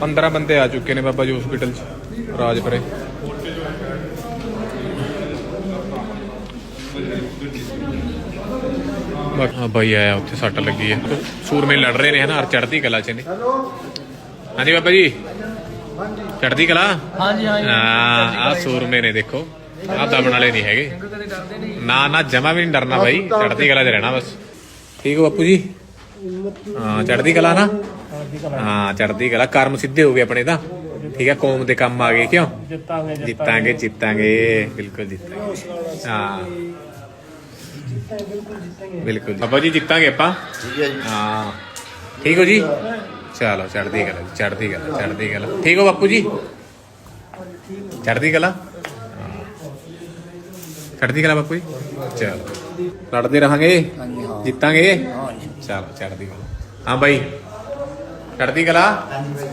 15 ਬੰਦੇ ਆ ਚੁੱਕੇ ਨੇ ਬਾਬਾ ਜੀ ਹਸਪੀਟਲ ਚ ਰਾਜਪੁਰੇ। ਬਾਈ ਆਇਆ ਉੱਥੇ ਸੱਟ ਲੱਗੀ ਹੈ। ਸੂਰਮੇ ਲੜ ਰਹੇ ਨੇ ਹਨਾ ਔਰ ਚੜ੍ਹਦੀ ਕਲਾ ਚ ਨੇ। ਹਾਂਜੀ ਬਾਬਾ ਜੀ? ਚੜ੍ਹਦੀ ਕਲਾ? ਹਾਂਜੀ ਹਾਂਜੀ। ਆ ਸੂਰਮੇ ਨੇ ਦੇਖੋ। ਆ ਦਬਣ ਵਾਲੇ ਨਹੀਂ ਹੈਗੇ। ਨਾ ਨਾ ਜਮਾ ਵੀ ਨਹੀਂ ਡਰਨਾ ਬਾਈ। ਚੜ੍ਹਦੀ ਕਲਾ 'ਚ ਰਹਿਣਾ ਬਸ। ਠੀਕ ਹੋ ਬਾਪੂ ਜੀ? ਹਾਂ ਚੜ੍ਹਦੀ ਕਲਾ ਨਾ। ਹਾਂ ਚੜ੍ਹਦੀ ਕਲਾ। ਕਰਮ ਸਿੱਧੇ ਹੋ ਗਏ ਆਪਣੇ ਤਾਂ। ਠੀਕ ਹੈ ਕੌਮ ਦੇ ਕੰਮ ਆ ਗਏ ਕਿਉਂ? ਜਿੱਤਾਂਗੇ ਜਿੱਤਾਂਗੇ। ਜਿੱਤਾਂਗੇ ਬਿਲਕੁਲ ਜਿੱਤਾਂਗੇ। ਹਾਂ। ਬਿਲਕੁਲ ਬਾਬਾ ਜੀ ਜਿੱਤਾਂਗੇ ਆਪਾਂ? ਠੀਕ ਹੈ ਜੀ। ਹਾਂ। ਠੀਕ ਹੋ ਜੀ? ਚਲੋ ਚੜ੍ਹਦੀ ਕਲਾ ਚੜ੍ਹਦੀ ਕਲਾ ਚੜ੍ਹਦੀ ਕਲਾ। ਠੀਕ ਹੋ ਬਾਪੂ ਜੀ? ਚੜ੍ਹਦੀ ਕਲਾ? ਹਾਂ। ਚੜ੍ਹਦੀ ਕਲਾ ਬਾਪੂ ਜੀ? ਚਲੋ। ਲੜਦੇ ਰਹਾਂਗੇ? ਹਾਂਜੀ ਹਾਂ। ਜਿੱਤਾਂਗੇ? ਹਾਂ ਜੀ। ਚਲੋ ਚੜ੍ਹਦੀ ਕਲਾ। ਹਾਂ ਬਾਈ। ਚੜ੍ਹਦੀ ਕਲਾ ਹਾਂਜੀ